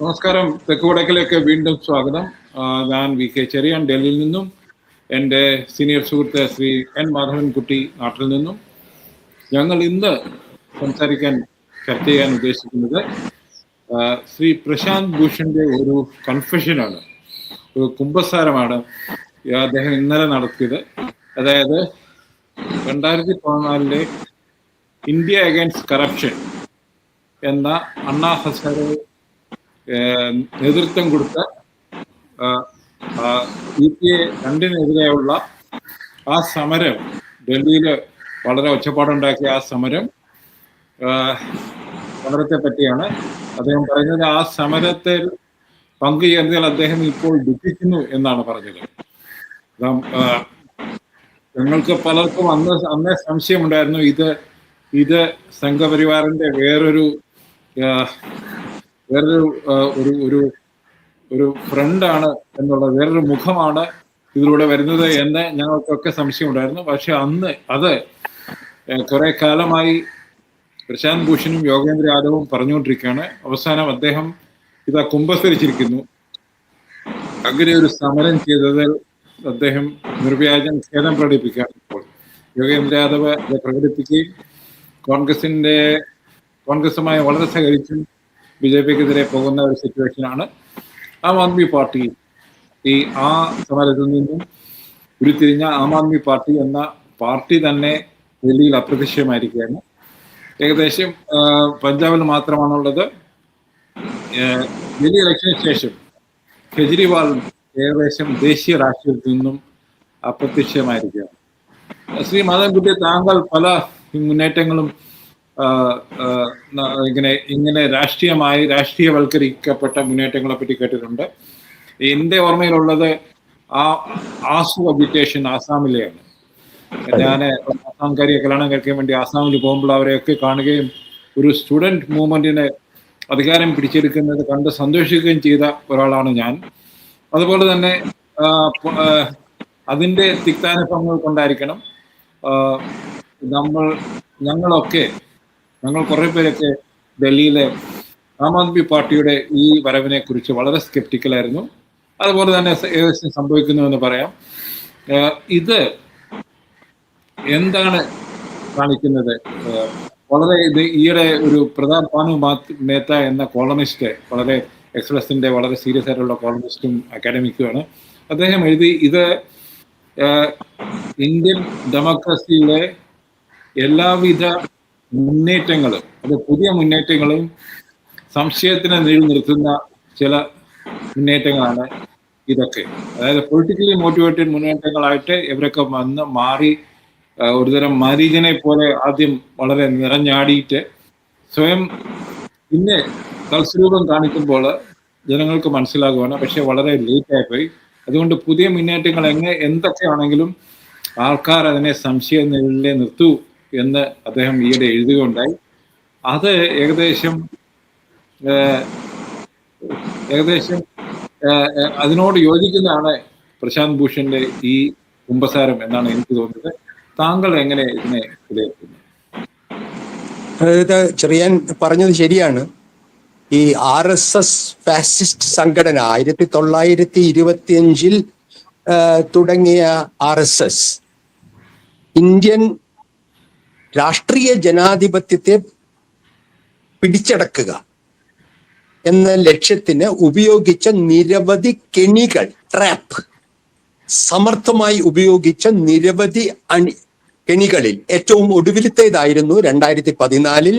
നമസ്കാരം. തെക്ക് വടക്കിലേക്ക് വീണ്ടും സ്വാഗതം. ഞാൻ വി കെ ചെറിയാൻ ഡൽഹിയിൽ നിന്നും. എന്റെ സീനിയർ സുഹൃത്ത് ശ്രീ എൻ മാധവൻകുട്ടി നാട്ടിൽ നിന്നും. ഞങ്ങൾ ഇന്ന് സംസാരിക്കാൻ ചർച്ച ചെയ്യാൻ ഉദ്ദേശിക്കുന്നത് ശ്രീ പ്രശാന്ത് ഭൂഷന്റെ ഒരു കൺഫെഷനാണ് ഒരു കുംഭസാരമാണ് അദ്ദേഹം ഇന്നലെ നടത്തിയത്. അതായത് രണ്ടായിരത്തി പതിനാലിലെ ഇന്ത്യ അഗൈൻസ്റ്റ് കറപ്ഷൻ എന്ന അണ്ണാ ഹസാരെ നേതൃത്വം കൊടുത്ത് യു പി എ രണ്ടിനെതിരെയുള്ള ആ സമരം ഡൽഹിയിൽ വളരെ ഒച്ചപ്പാടുണ്ടാക്കിയ ആ സമരം സമരത്തെ പറ്റിയാണ് അദ്ദേഹം പറഞ്ഞത് ആ സമരത്തിൽ പങ്കുചേർന്നതിൽ അദ്ദേഹം ഇപ്പോൾ ദുഃഖിക്കുന്നു എന്നാണ് പറഞ്ഞത്. ഞങ്ങൾക്ക് പലർക്കും അന്ന് അന്നേ സംശയമുണ്ടായിരുന്നു. ഇത് ഇത് സംഘപരിവാറിന്റെ വേറൊരു വേറൊരു ഒരു ഒരു ഒരു ഫ്രണ്ടാണ് എന്നുള്ള വേറൊരു മുഖമാണ് ഇതിലൂടെ വരുന്നത് എന്ന് ഞങ്ങൾക്കൊക്കെ സംശയമുണ്ടായിരുന്നു. പക്ഷെ അന്ന് അത് കുറെ കാലമായി പ്രശാന്ത് ഭൂഷണും യോഗേന്ദ്ര യാദവും പറഞ്ഞുകൊണ്ടിരിക്കുകയാണ്. അവസാനം അദ്ദേഹം ഇതാ കുംഭസരിച്ചിരിക്കുന്നു അങ്ങനെ ഒരു സമരം ചെയ്തതിൽ അദ്ദേഹം നിർവ്യാജം ഖേദം പ്രകടിപ്പിക്കുകയാണ് ഇപ്പോൾ. യോഗേന്ദ്ര യാദവ് പ്രകടിപ്പിക്കുകയും കോൺഗ്രസിന്റെ കോൺഗ്രസുമായി വളരെ സഹകരിച്ചും ബി ജെ പിക്കെതിരെ പോകുന്ന ഒരു സിറ്റുവേഷനാണ് ആം ആദ്മി പാർട്ടി ഈ ആ സമരത്തിൽ നിന്നും ഉരുത്തിരിഞ്ഞ ആം ആദ്മി പാർട്ടി എന്ന പാർട്ടി തന്നെ ഡൽഹിയിൽ അപ്രത്യക്ഷമായിരിക്കുകയാണ്. ഏകദേശം പഞ്ചാബിൽ മാത്രമാണുള്ളത്. ഡൽഹി ഇലക്ഷന് ശേഷം കെജ്രിവാൾ ഏകദേശം ദേശീയ രാഷ്ട്രീയത്തിൽ നിന്നും അപ്രത്യക്ഷമായിരിക്കുകയാണ്. ശ്രീ മാധവൻകുട്ടി താങ്കൾ പല മുന്നേറ്റങ്ങളും ഇങ്ങനെ ഇങ്ങനെ രാഷ്ട്രീയമായി രാഷ്ട്രീയവൽക്കരിക്കപ്പെട്ട മുന്നേറ്റങ്ങളെ പറ്റി കേട്ടിട്ടുണ്ട്. എന്റെ ഓർമ്മയിലുള്ളത് ആ ആസു അബിറ്റേഷൻ ആസാമിലെയാണ്. ഞാൻ ആസാംകാരിയെ കല്യാണം കഴിക്കാൻ വേണ്ടി ആസാമിൽ പോകുമ്പോൾ അവരെയൊക്കെ കാണുകയും ഒരു സ്റ്റുഡന്റ് മൂവ്മെന്റിനെ അധികാരം പിടിച്ചെടുക്കുന്നത് കണ്ട് സന്തോഷിക്കുകയും ചെയ്ത ഒരാളാണ് ഞാൻ. അതുപോലെ തന്നെ അതിന്റെ തിക്താനുഭവങ്ങൾ കൊണ്ടായിരിക്കണം നമ്മൾ ഞങ്ങളൊക്കെ ഞങ്ങൾ കുറെ പേരൊക്കെ ഡൽഹിയിലെ ആം ആദ്മി പാർട്ടിയുടെ ഈ വരവിനെ കുറിച്ച് വളരെ സ്കെപ്റ്റിക്കലായിരുന്നു അതുപോലെ തന്നെ ഏകദേശം സംഭവിക്കുന്നു എന്ന് പറയാം ഇത് എന്താണ് കാണിക്കുന്നത്? വളരെ ഇത് ഈയിടെ ഒരു പ്രധാൻ പാനു മാത്- മേത്ത എന്ന കോളമിസ്റ്റ് വളരെ എക്സ്പ്രസിന്റെ വളരെ സീരിയസ് ആയിട്ടുള്ള കോളമിസ്റ്റും അക്കാഡമിക്കുമാണ് അദ്ദേഹം എഴുതി ഇത് ഇന്ത്യൻ ഡെമോക്രസിയിലെ എല്ലാവിധ മുന്നേറ്റങ്ങളും അത് പുതിയ മുന്നേറ്റങ്ങളും സംശയത്തിന് നിലനിർത്തുന്ന ചില മുന്നേറ്റങ്ങളാണ് ഇതൊക്കെ. അതായത് പൊളിറ്റിക്കലി മോട്ടിവേറ്റഡ് മുന്നേറ്റങ്ങളായിട്ട് ഇവരൊക്കെ വന്ന് മാറി ഒരുതരം മരീചനെ പോലെ ആദ്യം വളരെ നിറഞ്ഞാടിയിട്ട് സ്വയം പിന്നെ തൽസ്വരൂപം കാണിക്കുമ്പോൾ ജനങ്ങൾക്ക് മനസ്സിലാകുവാണ്. പക്ഷെ വളരെ ലേറ്റായി പോയി അതുകൊണ്ട് പുതിയ മുന്നേറ്റങ്ങൾ എങ്ങനെ എന്തൊക്കെയാണെങ്കിലും ആൾക്കാർ അതിനെ സംശയം നിർത്തൂ. എന്ന് അദ്ദേഹം ഈയിടെ എഴുതുകയുണ്ടായി. അത് ഏകദേശം ഏകദേശം അതിനോട് യോജിക്കുന്നതാണ് പ്രശാന്ത് ഭൂഷന്റെ ഈ കുംഭസാരം എന്നാണ് എനിക്ക് തോന്നുന്നത്. താങ്കൾ എങ്ങനെ ഇതിനെ വിലയിരുത്തുന്നു? അതായത് ചെറിയാൻ പറഞ്ഞത് ശരിയാണ്. ഈ ആർ എസ് എസ് ഫാസിസ്റ്റ് സംഘടന ആയിരത്തി തൊള്ളായിരത്തി ഇരുപത്തിയഞ്ചിൽ തുടങ്ങിയ ആർ എസ് എസ് ഇന്ത്യൻ രാഷ്ട്രീയ ജനാധിപത്യത്തെ പിടിച്ചടക്കുക എന്ന ലക്ഷ്യത്തിന് ഉപയോഗിച്ച നിരവധി കെണികൾ ട്രാപ്പ് സമർത്ഥമായി ഉപയോഗിച്ച നിരവധി അണി കെണികളിൽ. ഏറ്റവും ഒടുവിലത്തേതായിരുന്നു രണ്ടായിരത്തി പതിനാലിൽ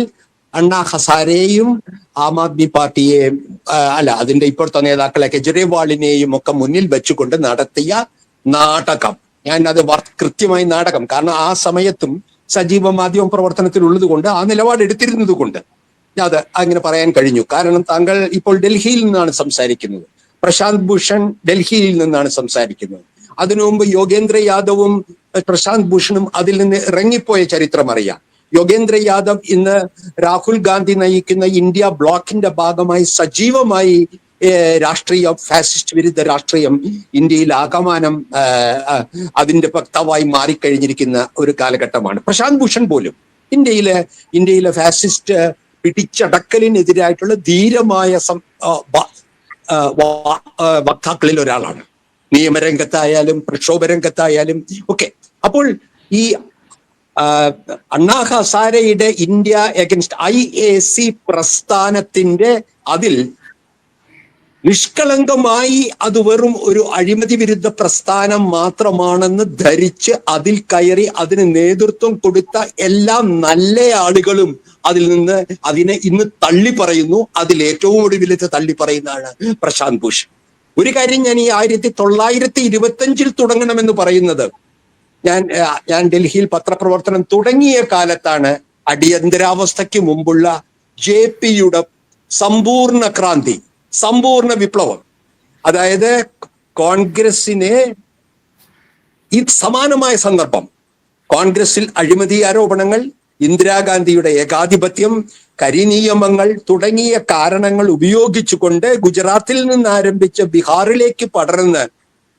അണ്ണാ ഹസാരെയും ആം ആദ്മി പാർട്ടിയെയും അല്ല അതിന്റെ ഇപ്പോഴത്തെ നേതാക്കളെ കെജ്രിവാളിനെയും ഒക്കെ മുന്നിൽ വെച്ചുകൊണ്ട് നടത്തിയ നാടകം. ഞാൻ അത് കൃത്യമായി നാടകം. കാരണം ആ സമയത്തും സജീവ മാധ്യമ പ്രവർത്തനത്തിൽ ഉള്ളത് കൊണ്ട് ആ നിലപാട് എടുത്തിരുന്നത് കൊണ്ട് അത് അങ്ങനെ പറയാൻ കഴിഞ്ഞു. കാരണം താങ്കൾ ഇപ്പോൾ ഡൽഹിയിൽ നിന്നാണ് സംസാരിക്കുന്നത്. പ്രശാന്ത് ഭൂഷൺ ഡൽഹിയിൽ നിന്നാണ് സംസാരിക്കുന്നത്. അതിനു മുമ്പ് യോഗേന്ദ്ര യാദവും പ്രശാന്ത് ഭൂഷണും അതിൽ നിന്ന് ഇറങ്ങിപ്പോയ ചരിത്രം അറിയാം. യോഗേന്ദ്ര യാദവ് ഇന്ന് രാഹുൽ ഗാന്ധി നയിക്കുന്ന ഇന്ത്യ ബ്ലോക്കിന്റെ ഭാഗമായി സജീവമായി രാഷ്ട്രീയ ഫാസിസ്റ്റ് വിരുദ്ധ രാഷ്ട്രീയം ഇന്ത്യയിൽ ആകമാനം അതിന്റെ വക്താവായി മാറിക്കഴിഞ്ഞിരിക്കുന്ന ഒരു കാലഘട്ടമാണ്. പ്രശാന്ത് ഭൂഷൺ പോലും ഇന്ത്യയിലെ ഇന്ത്യയിലെ ഫാസിസ്റ്റ് പിടിച്ചടക്കലിനെതിരായിട്ടുള്ള ധീരമായ വക്താക്കളിൽ ഒരാളാണ്. നിയമരംഗത്തായാലും പ്രക്ഷോഭ രംഗത്തായാലും ഒക്കെ. അപ്പോൾ ഈ Anna ഹസാരയുടെ India against I A C പ്രസ്ഥാനത്തിന്റെ അതിൽ നിഷ്കളങ്കമായി അത് വെറും ഒരു അഴിമതി വിരുദ്ധ പ്രസ്ഥാനം മാത്രമാണെന്ന് ധരിച്ച് അതിൽ കയറി അതിന് നേതൃത്വം കൊടുത്ത എല്ലാ നല്ല ആളുകളും അതിൽ നിന്ന് അതിനെ ഇന്ന് തള്ളി പറയുന്നു. അതിൽ ഏറ്റവും ഒടുവിലത്തെ തള്ളി പറയുന്നതാണ് പ്രശാന്ത് ഭൂഷൺ. ഒരു കാര്യം ഞാൻ ഈ ആയിരത്തി തൊള്ളായിരത്തി ഇരുപത്തി അഞ്ചിൽ തുടങ്ങണമെന്ന് പറയുന്നത് ഞാൻ ഞാൻ ഡൽഹിയിൽ പത്രപ്രവർത്തനം തുടങ്ങിയ കാലത്താണ് അടിയന്തരാവസ്ഥയ്ക്ക് മുമ്പുള്ള ജെ പിയുടെ സമ്പൂർണ ക്രാന്തി. സമ്പൂർണ വിപ്ലവം. അതായത് കോൺഗ്രസിനെ ഈ സമാനമായ സന്ദർഭം കോൺഗ്രസിൽ അഴിമതി ആരോപണങ്ങൾ ഇന്ദിരാഗാന്ധിയുടെ ഏകാധിപത്യം കരിനിയമങ്ങൾ തുടങ്ങിയ കാരണങ്ങൾ ഉപയോഗിച്ചുകൊണ്ട് ഗുജറാത്തിൽ നിന്ന് ആരംഭിച്ച ബീഹാറിലേക്ക് പടർന്ന്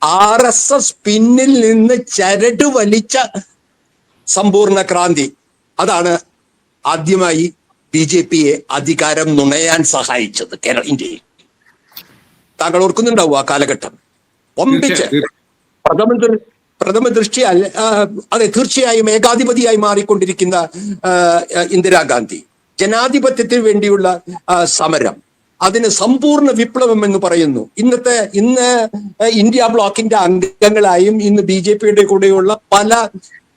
ആർ എസ് എസ് പിന്നിൽ നിന്ന് ചരട് വലിച്ച സമ്പൂർണ ക്രാന്തി. അതാണ് ആദ്യമായി ബി ജെ പിയെ അധികാരം നുണയാൻ സഹായിച്ചത് കേരള ഇന്ത്യയിൽ. താങ്കൾ ഓർക്കുന്നുണ്ടാവും ആ കാലഘട്ടം. ഒമ്പിച്ച്. പ്രഥമ പ്രഥമ ദൃഷ്ടിയാൽ ആ, അതെ തീർച്ചയായും ഏകാധിപതിയായി മാറിക്കൊണ്ടിരിക്കുന്ന ഇന്ദിരാഗാന്ധി. ജനാധിപത്യത്തിന് വേണ്ടിയുള്ള സമരം. അതിന് സമ്പൂർണ വിപ്ലവം എന്ന് പറയുന്നു. ഇന്നത്തെ ഇന്ന് ഇന്ത്യ ബ്ലോക്കിന്റെ അംഗങ്ങളായും ഇന്ന് ബി ജെ പിയുടെ കൂടെയുള്ള പല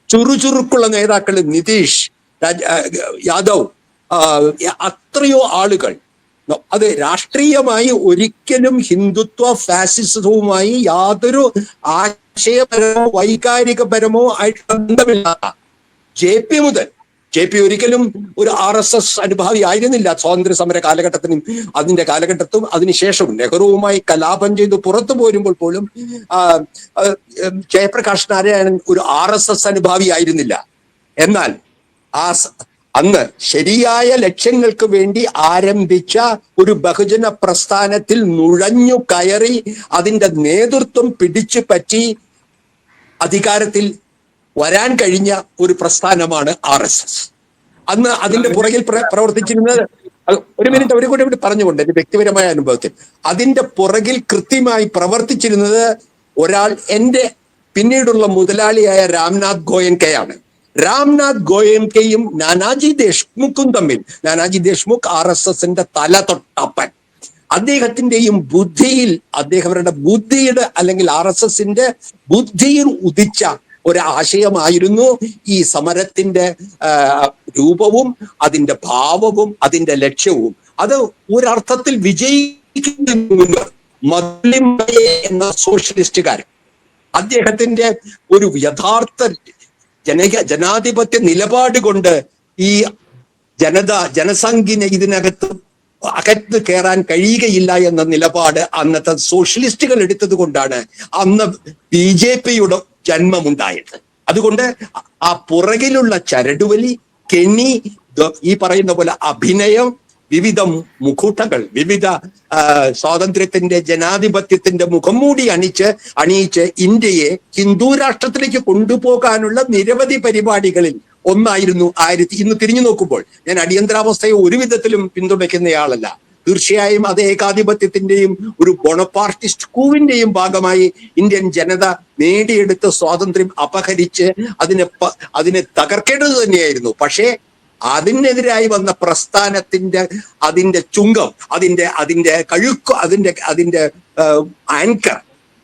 ചുറുചുറുക്കുള്ള നേതാക്കൾ നിതീഷ് രാജ്- യാദവ് അത്രയോ ആളുകൾ അത് രാഷ്ട്രീയമായി ഒരിക്കലും ഹിന്ദുത്വ ഫാസിസവുമായി യാതൊരു ആശയപരമോ വൈകാരികപരമോ ആയിട്ട് ബന്ധമില്ലാത്ത ജെ പി മുതൽ ജെ പി ഒരിക്കലും ഒരു ആർ എസ് എസ് അനുഭാവി ആയിരുന്നില്ല സ്വാതന്ത്ര്യ സമര കാലഘട്ടത്തിനും അതിന്റെ കാലഘട്ടത്തും അതിനുശേഷവും. നെഹ്റുവുമായി കലാപം ചെയ്ത് പുറത്തു പോരുമ്പോൾ പോലും ജയപ്രകാശ് നാരായണൻ ഒരു ആർ എസ് എസ് അനുഭാവി ആയിരുന്നില്ല. എന്നാൽ ആ അന്ന് ശരിയായ ലക്ഷ്യങ്ങൾക്ക് വേണ്ടി ആരംഭിച്ച ഒരു ബഹുജന പ്രസ്ഥാനത്തിൽ നുഴഞ്ഞു കയറി അതിന്റെ നേതൃത്വം പിടിച്ചു പറ്റി അധികാരത്തിൽ വരാൻ കഴിഞ്ഞ ഒരു പ്രസ്ഥാനമാണ് ആർ എസ് എസ്. അന്ന് അതിന്റെ പുറകിൽ പ്ര- പ്രവർത്തിച്ചിരുന്നത് ഒരു മിനിറ്റ് ഒരു കൂടി പറഞ്ഞുകൊണ്ട് എന്റെ വ്യക്തിപരമായ അനുഭവത്തിൽ. അതിന്റെ പുറകിൽ കൃത്യമായി പ്രവർത്തിച്ചിരുന്നത് ഒരാൾ എന്റെ പിന്നീടുള്ള മുതലാളിയായ രാംനാഥ് ഗോയൻകയാണ്. രാംനാഥ് ഗോയംകയും നാനാജി ദേശ്മുഖും തമ്മിൽ. നാനാജി ദേശ്മുഖ് ആർ എസ് എസിന്റെ തല തൊട്ടപ്പൻ. അദ്ദേഹത്തിന്റെയും ബുദ്ധിയിൽ അദ്ദേഹവരുടെ ബുദ്ധിയുടെ അല്ലെങ്കിൽ ആർ എസ് എസിന്റെ ബുദ്ധിയിൽ ഉദിച്ച ഒരാശയമായിരുന്നു ഈ സമരത്തിന്റെ രൂപവും അതിന്റെ ഭാവവും അതിന്റെ ലക്ഷ്യവും. അത് ഒരർത്ഥത്തിൽ വിജയിക്കുന്ന മുമ്പ് മദ്ലിമയെ എന്ന സോഷ്യലിസ്റ്റുകാരൻ. അദ്ദേഹത്തിന്റെ ഒരു യഥാർത്ഥ ജനക ജനാധിപത്യ നിലപാട് കൊണ്ട് ഈ ജനത ജനസംഖ്യനെ ഇതിനകത്ത് അകത്ത് കയറാൻ കഴിയുകയില്ല എന്ന നിലപാട് അന്നത്തെ സോഷ്യലിസ്റ്റുകൾ എടുത്തത് കൊണ്ടാണ് അന്ന് ബി ജെ പിയുടെ ജന്മമുണ്ടായത്. അതുകൊണ്ട് ആ പുറകിലുള്ള ചരടുവലി കെണി ഈ പറയുന്ന പോലെ അഭിനയം വിവിധ മുഖൂട്ടകൾ വിവിധ സ്വാതന്ത്ര്യത്തിന്റെ ജനാധിപത്യത്തിന്റെ മുഖം മൂടി അണിച്ച് അണിയിച്ച് ഇന്ത്യയെ ഹിന്ദു രാഷ്ട്രത്തിലേക്ക് കൊണ്ടുപോകാനുള്ള നിരവധി പരിപാടികളിൽ ഒന്നായിരുന്നു ആയിരത്തി ഇന്ന് തിരിഞ്ഞു നോക്കുമ്പോൾ ഞാൻ അടിയന്തരാവസ്ഥയെ ഒരു വിധത്തിലും പിന്തുണയ്ക്കുന്നയാളല്ല. തീർച്ചയായും അത് ഏകാധിപത്യത്തിന്റെയും ഒരു ബോണപ്പാർട്ടിസ്റ്റ് കൂവിന്റെയും ഭാഗമായി ഇന്ത്യൻ ജനത നേടിയെടുത്ത സ്വാതന്ത്ര്യം അപഹരിച്ച് അതിനെ അതിനെ തകർക്കേണ്ടത് തന്നെയായിരുന്നു. പക്ഷേ അതിനെതിരായി വന്ന പ്രസ്ഥാനത്തിന്റെ അതിന്റെ ചുങ്കം അതിന്റെ അതിന്റെ കഴുക്ക് അതിന്റെ അതിന്റെ ആങ്കർ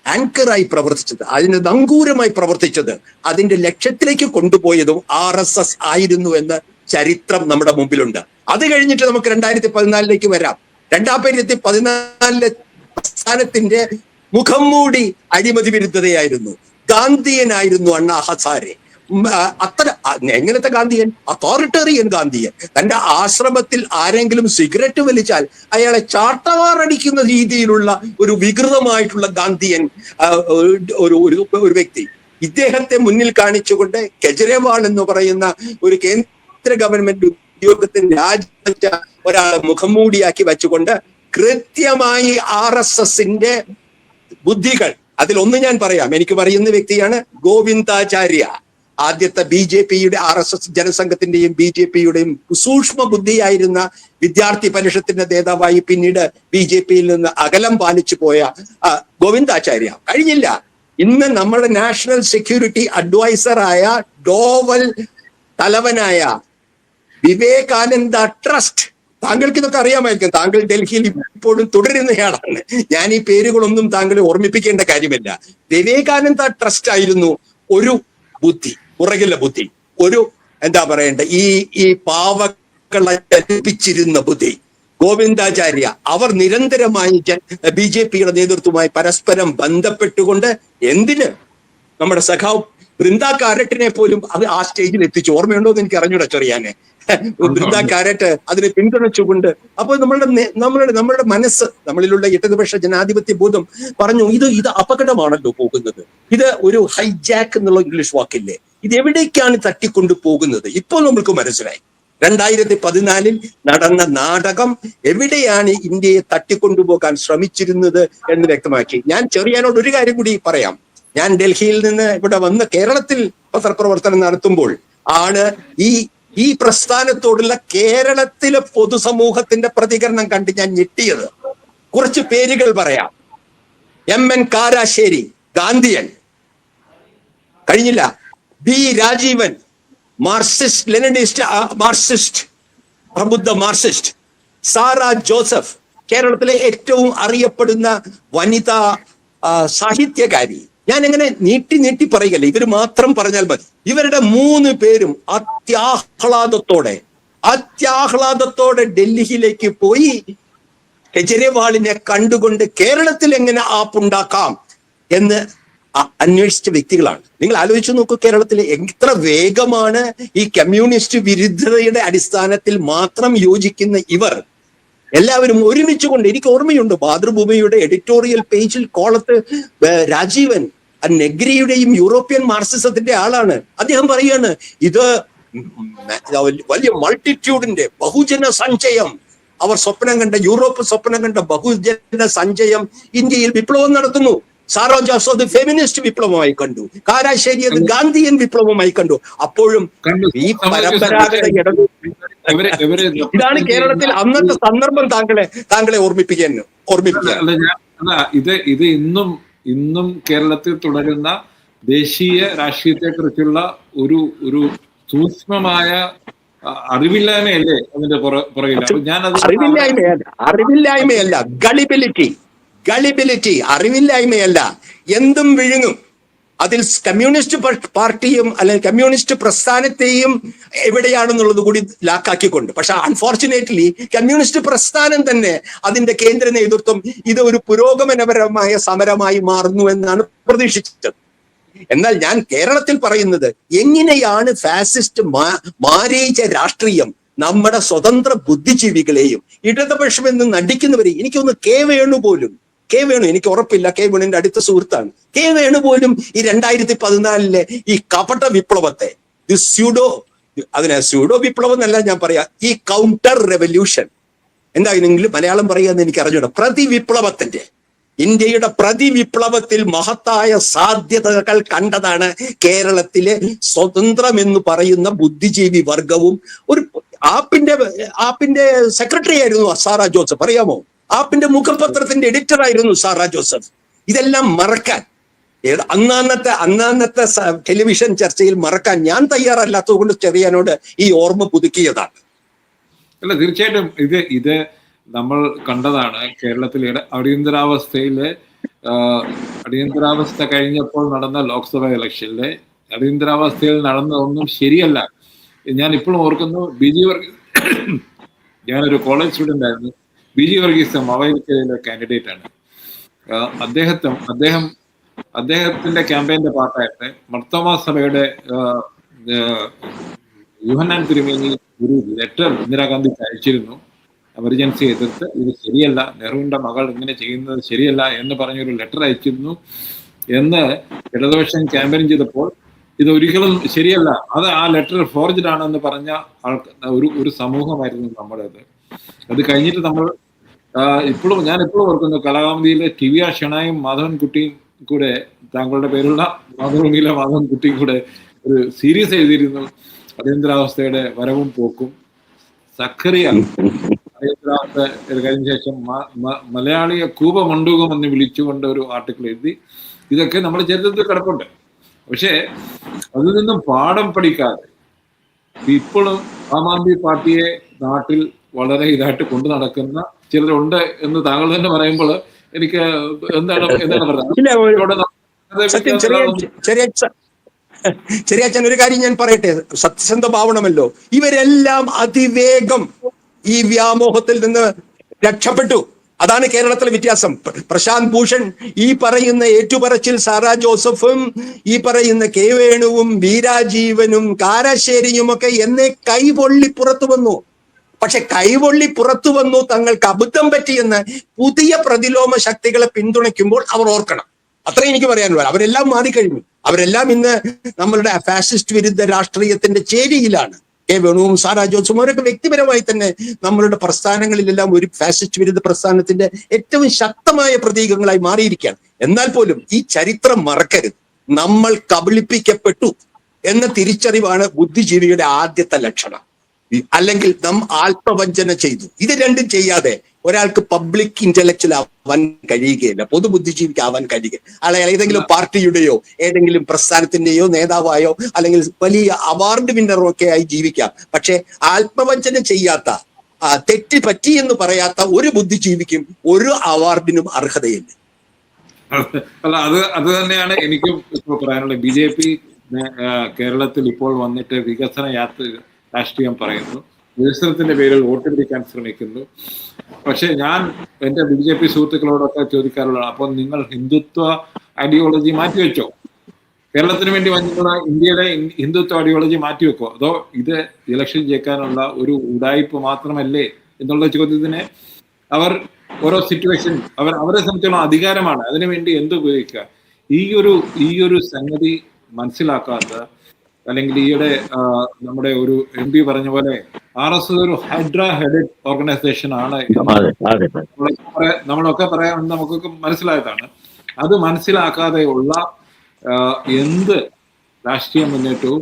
ആങ്കറായി പ്രവർത്തിച്ചത്. അതിന് നങ്കൂരമായി പ്രവർത്തിച്ചത്. അതിന്റെ ലക്ഷ്യത്തിലേക്ക് കൊണ്ടുപോയതും ആർ എസ് എസ് ആയിരുന്നു എന്ന് ചരിത്രം നമ്മുടെ മുമ്പിലുണ്ട്. അത് കഴിഞ്ഞിട്ട് നമുക്ക് രണ്ടായിരത്തി പതിനാലിലേക്ക് വരാം. രണ്ടായിരത്തി പതിനാലിലെ പ്രസ്ഥാനത്തിന്റെ മുഖം മൂടി അഴിമതി വിരുദ്ധതയായിരുന്നു. ഗാന്ധിയനായിരുന്നു അണ്ണാ ഹസാരെ. അത്ര എങ്ങനത്തെ ഗാന്ധിയൻ? അതോറിറ്റേറിയൻ ഗാന്ധിയൻ. തന്റെ ആശ്രമത്തിൽ ആരെങ്കിലും സിഗരറ്റ് വലിച്ചാൽ അയാളെ ചാട്ടവാറടിക്കുന്ന രീതിയിലുള്ള ഒരു വികൃതമായിട്ടുള്ള ഗാന്ധിയൻ ഒരു ഒരു വ്യക്തി. ഇദ്ദേഹത്തെ മുന്നിൽ കാണിച്ചുകൊണ്ട് കെജ്രിവാൾ എന്ന് പറയുന്ന ഒരു കേന്ദ്ര ഗവൺമെന്റ് ഉദ്യോഗത്തിന് രാജിവെച്ച ഒരാളെ മുഖംമൂടിയാക്കി വെച്ചുകൊണ്ട് കൃത്യമായി ആർ എസ് എസിന്റെ ബുദ്ധികൾ അതിലൊന്ന് ഞാൻ പറയാം എനിക്ക് പറയുന്ന വ്യക്തിയാണ് ഗോവിന്ദാചാര്യ. ആദ്യത്തെ ബി ജെ പിയുടെ ആർ എസ് എസ് ജനസംഘത്തിന്റെയും ബി ജെ പിയുടെയും സൂക്ഷ്മ ബുദ്ധിയായിരുന്ന വിദ്യാർത്ഥി പരിഷത്തിന്റെ നേതാവായി പിന്നീട് ബി ജെ പിയിൽ നിന്ന് അകലം പാലിച്ചു പോയ ഗോവിന്ദാചാര്യ. കഴിഞ്ഞില്ല. ഇന്ന് നമ്മുടെ നാഷണൽ സെക്യൂരിറ്റി അഡ്വൈസറായ ഡോവൽ തലവനായ വിവേകാനന്ദ ട്രസ്റ്റ്. താങ്കൾക്ക് ഇതൊക്കെ അറിയാമായിരിക്കും. താങ്കൾ ഡൽഹിയിൽ ഇപ്പോഴും തുടരുന്നയാളാണ്. ഞാൻ ഈ പേരുകളൊന്നും താങ്കളെ ഓർമ്മിപ്പിക്കേണ്ട കാര്യമില്ല. വിവേകാനന്ദ ട്രസ്റ്റ് ആയിരുന്നു ഒരു ബുദ്ധി. പുറകിലെ ബുദ്ധി. ഒരു എന്താ പറയണ്ട? ഈ ഈ പാവക്കളെ ജനിപ്പിച്ചിരുന്ന ബുദ്ധി. ഗോവിന്ദാചാര്യ അവർ നിരന്തരമായി ബി ജെ പിയുടെ നേതൃത്വവുമായി പരസ്പരം ബന്ധപ്പെട്ടുകൊണ്ട് എന്തിന് നമ്മുടെ സഖാവ് ബൃന്ദ കാരറ്റിനെ പോലും അത് ആ സ്റ്റേജിൽ എത്തിച്ചു. ഓർമ്മയുണ്ടോ എന്ന് എനിക്ക് അറിഞ്ഞൂടാ ചെറിയാനെ. ബൃന്ദ കാരറ്റ് അതിനെ പിന്തുണച്ചുകൊണ്ട് അപ്പോൾ നമ്മളുടെ നമ്മളുടെ നമ്മളുടെ മനസ്സ് നമ്മളിലുള്ള ഇടതുപക്ഷ ജനാധിപത്യ ബോധം പറഞ്ഞു ഇത് ഇത് അപകടമാണല്ലോ പോകുന്നത്. ഇത് ഒരു ഹൈജാക്ക് എന്നുള്ള ഇംഗ്ലീഷ് വാക്കില്ലേ? ഇത് എവിടേക്കാണ് തട്ടിക്കൊണ്ടു പോകുന്നത് ഇപ്പോൾ നമ്മൾക്ക് മനസ്സിലായി. രണ്ടായിരത്തി പതിനാലിൽ നടന്ന നാടകം എവിടെയാണ് ഇന്ത്യയെ തട്ടിക്കൊണ്ടുപോകാൻ ശ്രമിച്ചിരുന്നത് എന്ന് വ്യക്തമാക്കി. ഞാൻ ചെറിയാനോട് ഒരു കാര്യം കൂടി പറയാം. ഞാൻ ഡൽഹിയിൽ നിന്ന് ഇവിടെ വന്ന് കേരളത്തിൽ പത്രപ്രവർത്തനം നടത്തുമ്പോൾ ആണ് ഈ ഈ പ്രസ്ഥാനത്തോടുള്ള കേരളത്തിലെ പൊതുസമൂഹത്തിന്റെ പ്രതികരണം കണ്ട് ഞാൻ ഞെട്ടിയത്. കുറച്ച് പേരുകൾ പറയാം. M N Karassery Gandhian. കഴിഞ്ഞില്ല. B Rajeevan Marxist Leninist Marxist പ്രബുദ്ധ മാർസിസ്റ്റ് സാറ ജോസഫ് കേരളത്തിലെ ഏറ്റവും അറിയപ്പെടുന്ന വനിതാ സാഹിത്യകാരി. ഞാൻ എങ്ങനെ നീട്ടി നീട്ടി പറയുകയല്ല ഇവർ മാത്രം പറഞ്ഞാൽ മതി. ഇവരുടെ മൂന്ന് പേരും അത്യാഹ്ലാദത്തോടെ അത്യാഹ്ലാദത്തോടെ ഡൽഹിയിലേക്ക് പോയി കെജ്രിവാളിനെ കണ്ടുകൊണ്ട് കേരളത്തിൽ എങ്ങനെ ആപ്പ് ഉണ്ടാക്കാം എന്ന് അന്വേഷിച്ച വ്യക്തികളാണ്. നിങ്ങൾ ആലോചിച്ചു നോക്കൂ കേരളത്തിൽ എത്ര വേഗമാണ് ഈ കമ്മ്യൂണിസ്റ്റ് വിരുദ്ധതയുടെ അടിസ്ഥാനത്തിൽ മാത്രം യോജിക്കുന്ന ഇവർ. എല്ലാവരും ഒരുമിച്ച് കൊണ്ട് എനിക്ക് ഓർമ്മയുണ്ട് മാതൃഭൂമിയുടെ എഡിറ്റോറിയൽ പേജിൽ കോളത്ത് രാജീവൻ നെഗ്രിയുടെയും യൂറോപ്യൻ മാർക്സിസത്തിന്റെ ആളാണ്. അദ്ദേഹം പറയാണ് ഇത് വലിയ മൾട്ടിറ്റ്യൂഡിന്റെ ബഹുജന സഞ്ചയം. അവർ സ്വപ്നം കണ്ട യൂറോപ്പ് സ്വപ്നം കണ്ട ബഹുജന സഞ്ചയം ഇന്ത്യയിൽ വിപ്ലവം നടത്തുന്നു. സാറോ ജോസഫ് അത് ഫെമിനിസ്റ്റ് വിപ്ലവമായി കണ്ടു. കാരാശ്ശേരി അത് ഗാന്ധിയൻ വിപ്ലവമായി കണ്ടു. അപ്പോഴും ഈ പരമ്പരാഗത ഇടതു ഇതാണ് കേരളത്തിൽ അന്നത്തെ സന്ദർഭം താങ്കളെ താങ്കളെ ഓർമ്മിപ്പിക്കാൻ ഓർമ്മിപ്പിക്കാൻ. ഇത് ഇത് ഇന്നും ഇന്നും കേരളത്തിൽ തുടരുന്ന ദേശീയ രാഷ്ട്രീയത്തെ കുറിച്ചുള്ള ഒരു ഒരു സൂക്ഷ്മമായ അറിവില്ലായ്മയല്ലേ അതിന്റെ പുറ- പുറകിൽ അറിവില്ലായ്മയല്ല അറിവില്ലായ്മയല്ല. ഗളിബിലിറ്റി. ഗളിബിലിറ്റി അറിവില്ലായ്മയല്ല. എന്തും വിഴുങ്ങും. അതിൽ കമ്മ്യൂണിസ്റ്റ് പാർട്ടിയും അല്ലെങ്കിൽ കമ്മ്യൂണിസ്റ്റ് പ്രസ്ഥാനത്തെയും എവിടെയാണെന്നുള്ളത് കൂടി ലാക്കാക്കിക്കൊണ്ട്. പക്ഷെ അൺഫോർച്ചുനേറ്റ്ലി കമ്മ്യൂണിസ്റ്റ് പ്രസ്ഥാനം തന്നെ അതിന്റെ കേന്ദ്ര നേതൃത്വം ഇത് ഒരു പുരോഗമനപരമായ സമരമായി മാറുന്നു എന്നാണ് പ്രതീക്ഷിച്ചത്. എന്നാൽ ഞാൻ കേരളത്തിൽ പറയുന്നത് എങ്ങനെയാണ് ഫാസിസ്റ്റ് മാരേജ രാഷ്ട്രീയം നമ്മുടെ സ്വതന്ത്ര ബുദ്ധിജീവികളെയും ഇടതുപക്ഷം എന്ന് നടിക്കുന്നവരെയും എനിക്കൊന്ന് കെ വേണു പോലും കെ വേണു എനിക്ക് ഉറപ്പില്ല. കെ വേണുവിന്റെ അടുത്ത സുഹൃത്താണ്. കെ വേണു പോലും ഈ രണ്ടായിരത്തി പതിനാലിലെ ഈ കപട വിപ്ലവത്തെ ദി സ്യൂഡോ അതിനെ സ്യൂഡോ വിപ്ലവം എന്നല്ല ഞാൻ പറയാ ഈ കൗണ്ടർ റെവല്യൂഷൻ എന്തായെങ്കിലും മലയാളം പറയാന്ന് എനിക്ക് അറിഞ്ഞൂടാ. പ്രതിവിപ്ലവത്തിന്റെ ഇന്ത്യയുടെ പ്രതിവിപ്ലവത്തിൽ മഹത്തായ സാധ്യതകൾ കണ്ടതാണ് കേരളത്തിലെ സ്വതന്ത്രം എന്ന് പറയുന്ന ബുദ്ധിജീവി വർഗവും. ഒരു ആപ്പിന്റെ ആപ്പിന്റെ സെക്രട്ടറി ആയിരുന്നു സാറാ ജോസഫ് അറിയാമോ? ആപ്പിന്റെ മുഖപത്രത്തിന്റെ എഡിറ്റർ ആയിരുന്നു സാറാ ജോസഫ്. ഇതെല്ലാം മറക്കാൻ. അന്നാന്നത്തെ അന്നാന്നത്തെ ടെലിവിഷൻ ചർച്ചയിൽ മറക്കാൻ ഞാൻ തയ്യാറല്ലാത്തത് കൊണ്ട് ചെറിയാനോട് ഈ ഓർമ്മ പുതുക്കിയതാണ്. അല്ല തീർച്ചയായിട്ടും ഇത് ഇത് നമ്മൾ കണ്ടതാണ് കേരളത്തിലെ അടിയന്തരാവസ്ഥയിലെ അടിയന്തരാവസ്ഥ കഴിഞ്ഞപ്പോൾ നടന്ന ലോക്സഭാ ഇലക്ഷനിലെ അടിയന്തരാവസ്ഥയിൽ നടന്ന ഒന്നും ശരിയല്ല. ഞാൻ ഇപ്പോഴും ഓർക്കുന്നു ബി ജി വർഗീസ് ഞാനൊരു കോളേജ് സ്റ്റുഡന്റ് ആയിരുന്നു. ബി ജി വർഗീസ് മവൈലിക്കയിലെ കാൻഡിഡേറ്റ് ആണ്. അദ്ദേഹത്തും അദ്ദേഹം അദ്ദേഹത്തിന്റെ ക്യാമ്പയിന്റെ പാർട്ടായിട്ട് മർത്തോമ സഭയുടെ ആ, തിരുമേനി ഒരു ലെറ്റർ ഇന്ദിരാഗാന്ധിക്ക് അയച്ചിരുന്നു. എമർജൻസി എതിർത്ത് ഇത് ശരിയല്ല നെഹ്റുവിന്റെ മകൾ ഇങ്ങനെ ചെയ്യുന്നത് ശരിയല്ല എന്ന് പറഞ്ഞൊരു ലെറ്റർ അയച്ചിരുന്നു. എന്ന് ഇടതുപക്ഷം ക്യാമ്പയിൻ ചെയ്തപ്പോൾ ഇത് ഒരിക്കലും ശരിയല്ല. അത് ആ ലെറ്റർ ഫോർജ്ഡ് ആണെന്ന് പറഞ്ഞ ആൾക്ക് ഒരു ഒരു സമൂഹമായിരുന്നു നമ്മുടേത്. അത് കഴിഞ്ഞിട്ട് നമ്മൾ ഇപ്പോഴും ഞാൻ ഇപ്പോഴും ഓർക്കുന്നു കലാകാമതിയിലെ ടി വി ആർ ഷണായും മാധവൻ കുട്ടിയും കൂടെ താങ്കളുടെ പേരുള്ള മാതൃഭൂമിയിലെ മാധവൻ കുട്ടിയും കൂടെ ഒരു സീരീസ് എഴുതിയിരുന്നു. അടിയന്തരാവസ്ഥയുടെ വരവും പോക്കും. സക്കറിയ. അടിയന്തരാവസ്ഥ കഴിഞ്ഞ ശേഷം മലയാളിയെ കൂപ കൂപമണ്ടുകം എന്ന് വിളിച്ചുകൊണ്ട് ഒരു ആർട്ടിക്കിൾ എഴുതി. ഇതൊക്കെ നമ്മുടെ ചരിത്രത്തിൽ കിടപ്പുണ്ട്. പക്ഷേ അതിൽ നിന്നും പാഠം പഠിക്കാതെ ഇപ്പോഴും ആം ആദ്മി പാർട്ടിയെ നാട്ടിൽ വളരെ ഇതായിട്ട് കൊണ്ടു നടക്കുന്ന ചിലരുണ്ട് എന്ന് താങ്കൾ തന്നെ പറയുമ്പോൾ എനിക്ക് എന്താണ് എന്താണ് പറയുന്നത് ചെറിയ അച്ഛൻ ഒരു കാര്യം ഞാൻ പറയട്ടെ സത്യസന്ധമാവണമല്ലോ ഇവരെല്ലാം അതിവേഗം ഈ വ്യാമോഹത്തിൽ നിന്ന് രക്ഷപ്പെട്ടു. അതാണ് കേരളത്തിലെ വ്യത്യാസം. പ്രശാന്ത് ഭൂഷൺ ഈ പറയുന്ന ഏറ്റുപറച്ചിൽ സാറാ ജോസഫും ഈ പറയുന്ന കെ വേണുവും വീരാജീവനും കാരശ്ശേരിയുമൊക്കെ എന്നെ കൈപൊള്ളി പുറത്തു വന്നു. പക്ഷെ കൈവൊള്ളി പുറത്തു വന്നു തങ്ങൾക്ക് അബദ്ധം പറ്റിയെന്ന് പുതിയ പ്രതിലോമ ശക്തികളെ പിന്തുണയ്ക്കുമ്പോൾ അവർ ഓർക്കണം. അത്രേ എനിക്ക് പറയാനുള്ളൂ അവരെല്ലാം മാറിക്കഴിഞ്ഞു. അവരെല്ലാം ഇന്ന് നമ്മളുടെ ഫാസിസ്റ്റ് വിരുദ്ധ രാഷ്ട്രീയത്തിന്റെ ചേരിയിലാണ്. കെ വേണുവും സാറാ ജോസും അവരൊക്കെ വ്യക്തിപരമായി തന്നെ നമ്മളുടെ പ്രസ്ഥാനങ്ങളിലെല്ലാം ഒരു ഫാസിസ്റ്റ് വിരുദ്ധ പ്രസ്ഥാനത്തിന്റെ ഏറ്റവും ശക്തമായ പ്രതീകങ്ങളായി മാറിയിരിക്കുകയാണ്. എന്നാൽ പോലും ഈ ചരിത്രം മറക്കരുത്. നമ്മൾ കബളിപ്പിക്കപ്പെട്ടു എന്ന തിരിച്ചറിവാണ് ബുദ്ധിജീവിയുടെ ആദ്യത്തെ ലക്ഷണം. അല്ലെങ്കിൽ നാം ആത്മവഞ്ചന ചെയ്തു. ഇത് രണ്ടും ചെയ്യാതെ ഒരാൾക്ക് പബ്ലിക് ഇന്റലക്ച്വൽ ആവാൻ കഴിയുകയില്ല. പൊതുബുദ്ധിജീവിക്ക് ആവാൻ കഴിയുക അയാൾ ഏതെങ്കിലും പാർട്ടിയുടെയോ ഏതെങ്കിലും പ്രസ്ഥാനത്തിന്റെയോ നേതാവായോ അല്ലെങ്കിൽ വലിയ അവാർഡ് വിന്നറോ ഒക്കെ ആയി ജീവിക്കാം. പക്ഷെ ആത്മവഞ്ചന ചെയ്യാത്ത തെറ്റ് പറ്റി എന്ന് പറയാത്ത ഒരു ബുദ്ധിജീവിക്കും ഒരു അവാർഡിനും അർഹതയില്ല. അല്ല അത് അത് തന്നെയാണ് എനിക്കും ഇപ്പോൾ പറയാനുള്ളത്. ബി ജെ പി കേരളത്തിൽ ഇപ്പോൾ വന്നിട്ട് വികസന യാത്ര രാഷ്ട്രീയം പറയുന്നു. വികസനത്തിന്റെ പേരിൽ വോട്ട് പിടിക്കാൻ ശ്രമിക്കുന്നു. പക്ഷെ ഞാൻ എന്റെ ബി ജെ പി സുഹൃത്തുക്കളോടൊക്കെ ചോദിക്കാറുള്ളതാണ് അപ്പോൾ നിങ്ങൾ ഹിന്ദുത്വ ഐഡിയോളജി മാറ്റിവെച്ചോ? കേരളത്തിന് വേണ്ടി വന്നിട്ടുള്ള ഇന്ത്യയുടെ ഹിന്ദുത്വ ഐഡിയോളജി മാറ്റിവെക്കോ? അതോ ഇത് ഇലക്ഷൻ ജയിക്കാനുള്ള ഒരു ഉടായ്പ മാത്രമല്ലേ? എന്നുള്ള ചോദ്യത്തിന് അവർ ഓരോ സിറ്റുവേഷൻ അവർ അവരെ സംബന്ധിച്ചുള്ള അധികാരമാണ്. അതിനുവേണ്ടി എന്ത് ഉപയോഗിക്കുക ഈ ഒരു ഈ ഒരു സംഗതി മനസ്സിലാക്കാത്ത അല്ലെങ്കിൽ ഈയിടെ നമ്മുടെ ഒരു എം പി പറഞ്ഞ പോലെ ആർ എസ് എസ് ഒരു ഹൈഡ്ര ഹെഡഡ് ഓർഗനൈസേഷൻ ആണ് നമ്മളൊക്കെ പറയാ- നമ്മളൊക്കെ പറയാൻ നമുക്കൊക്കെ മനസ്സിലായതാണ്. അത് മനസ്സിലാക്കാതെയുള്ള എന്ത് രാഷ്ട്രീയ മുന്നേറ്റവും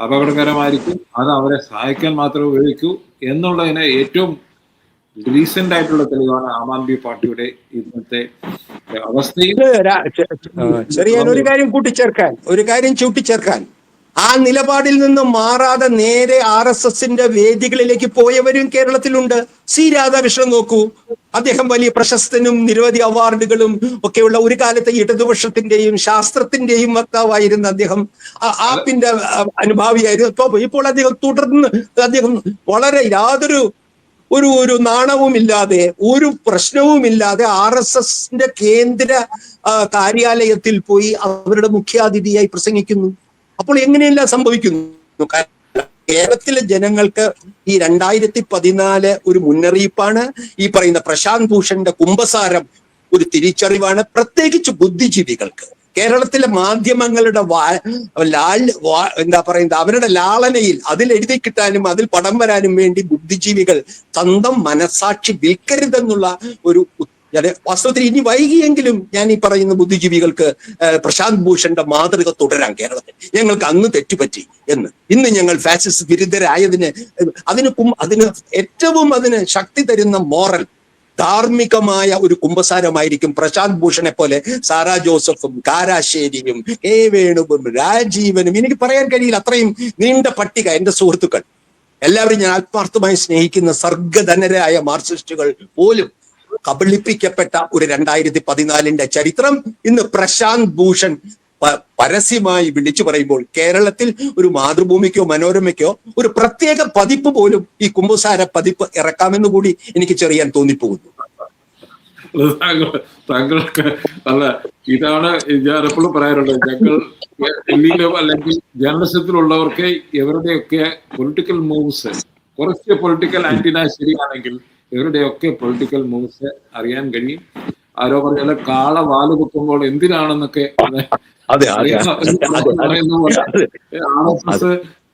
അപകടകരമായിരിക്കും അത് അവരെ സഹായിക്കാൻ മാത്രമേ ഉപയോഗിക്കൂ എന്നുള്ളതിന് ഏറ്റവും റീസെന്റ് ആയിട്ടുള്ള തെളിവാണ് ആം ആദ്മി പാർട്ടിയുടെ ഇന്നത്തെ അവസ്ഥയിൽ ചെറിയ ഒരു കാര്യം കൂട്ടിച്ചേർക്കാൻ ഒരു കാര്യം കൂട്ടിച്ചേർക്കാൻ ആ നിലപാടിൽ നിന്ന് മാറാതെ നേരെ ആർ എസ് എസിന്റെ വേദികളിലേക്ക് പോയവരും കേരളത്തിലുണ്ട്. സി രാധാകൃഷ്ണൻ നോക്കൂ. അദ്ദേഹം വലിയ പ്രശസ്തനും നിരവധി അവാർഡുകളും ഒക്കെയുള്ള ഒരു കാലത്തെ ഇടതുപക്ഷത്തിന്റെയും ശാസ്ത്രത്തിന്റെയും വക്താവായിരുന്ന അദ്ദേഹം. ആപ്പിന്റെ അനുഭാവിയായിരുന്നു. ഇപ്പൊ ഇപ്പോൾ അദ്ദേഹം തുടർന്ന് അദ്ദേഹം വളരെ യാതൊരു ഒരു ഒരു നാണവുമില്ലാതെ ഒരു പ്രശ്നവുമില്ലാതെ ആർ എസ് എസിന്റെ കേന്ദ്ര കാര്യാലയത്തിൽ പോയി അവരുടെ മുഖ്യാതിഥിയായി പ്രസംഗിക്കുന്നു. അപ്പോൾ എങ്ങനെയെല്ലാം സംഭവിക്കുന്നു? കേരളത്തിലെ ജനങ്ങൾക്ക് ഈ രണ്ടായിരത്തി പതിനാല് ഒരു മുന്നറിയിപ്പാണ്. ഈ പറയുന്ന പ്രശാന്ത് ഭൂഷന്റെ കുംഭസാരം ഒരു തിരിച്ചറിവാണ്. പ്രത്യേകിച്ച് ബുദ്ധിജീവികൾക്ക്. കേരളത്തിലെ മാധ്യമങ്ങളുടെ ലാൾ എന്താ പറയുന്നത്? അവരുടെ ലാളനയിൽ അതിൽ എഴുതി കിട്ടാനും അതിൽ പടം വരാനും വേണ്ടി ബുദ്ധിജീവികൾ സ്വന്തം മനസാക്ഷി വിൽക്കരുതെന്നുള്ള ഒരു അതെ വാസ്തവത്തിൽ ഇനി വൈകിയെങ്കിലും ഞാൻ ഈ പറയുന്ന ബുദ്ധിജീവികൾക്ക് പ്രശാന്ത് ഭൂഷന്റെ മാതൃക തുടരാം കേരളത്തിൽ. ഞങ്ങൾക്ക് അന്ന് തെറ്റുപറ്റി എന്ന്. ഇന്ന് ഞങ്ങൾ ഫാസിസ്റ്റ് വിരുദ്ധരായതിന് അതിന് അതിന് ഏറ്റവും അതിന് ശക്തി തരുന്ന മോറൽ ധാർമ്മികമായ ഒരു കുംഭസാരമായിരിക്കും പ്രശാന്ത് ഭൂഷണെ പോലെ സാറാ ജോസഫും കാരാശ്ശേരിയും കെ വേണുവും രാജീവനും. എനിക്ക് പറയാൻ കഴിയില്ല അത്രയും നീണ്ട പട്ടിക എന്റെ സുഹൃത്തുക്കൾ. എല്ലാവരും ഞാൻ ആത്മാർത്ഥമായി സ്നേഹിക്കുന്ന സർഗധനരായ മാർക്സിസ്റ്റുകൾ പോലും കബളിപ്പിക്കപ്പെട്ട ഒരു രണ്ടായിരത്തി പതിനാലിന്റെ ചരിത്രം ഇന്ന് പ്രശാന്ത് ഭൂഷൺ പരസ്യമായി വിളിച്ചു പറയുമ്പോൾ കേരളത്തിൽ ഒരു മാതൃഭൂമിക്കോ മനോരമയ്ക്കോ ഒരു പ്രത്യേക പതിപ്പ് പോലും ഈ കുമ്പസാര പതിപ്പ് ഇറക്കാമെന്ന് കൂടി എനിക്ക് ചെറിയാൻ തോന്നിപ്പോകുന്നു. താങ്കൾ താങ്കൾക്ക് അല്ല ഇതാണ് ഞാൻ എപ്പോഴും പറയാറുള്ളത്. ഞങ്ങൾ ഡൽഹിയിലോ അല്ലെങ്കിൽ ജേർണലിസത്തിലുള്ളവർക്ക് ഇവരുടെയൊക്കെ പൊളിറ്റിക്കൽ മൂവ്സ് കുറച്ച് പൊളിറ്റിക്കൽ ആന്റിന ശരിയാണെങ്കിൽ ഇവരുടെയൊക്കെ പൊളിറ്റിക്കൽ മൂവ്സ് അറിയാൻ കഴിയും. ആരോ പറഞ്ഞാൽ കാള വാൽ കുത്തുമ്പോൾ എന്തിനാണെന്നൊക്കെ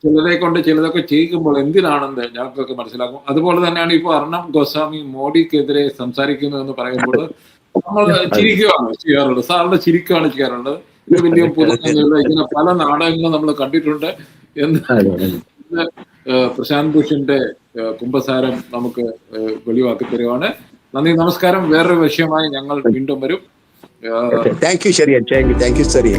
ചിലരെ കൊണ്ട് ചിലതൊക്കെ ചെയ്യിക്കുമ്പോൾ എന്തിനാണെന്ന് ഞങ്ങൾക്കൊക്കെ മനസ്സിലാക്കും. അതുപോലെ തന്നെയാണ് ഇപ്പൊ അർണബ് ഗോസ്വാമി മോഡിക്കെതിരെ സംസാരിക്കുന്നു എന്ന് പറയുമ്പോൾ നമ്മൾ ചിരിക്കുകയാണ് ചെയ്യാറുള്ളത്. സാറിന്റെ ചിരിക്കുകയാണ് ചെയ്യാറുള്ളത്. ഇത് വലിയ പുതുമയൊന്നുമില്ല ഇങ്ങനെ പല നാടകങ്ങളും നമ്മൾ കണ്ടിട്ടുണ്ട് എന്ന് പ്രശാന്ത് ഭൂഷന്റെ കുംഭസാരം നമുക്ക് വെളിവാക്കി തരുവാണ്. നന്ദി നമസ്കാരം. വേറൊരു വിഷയമായി ഞങ്ങൾ വീണ്ടും വരും. താങ്ക് യു ശരിയ താങ്ക് യു താങ്ക് യു ശരിയ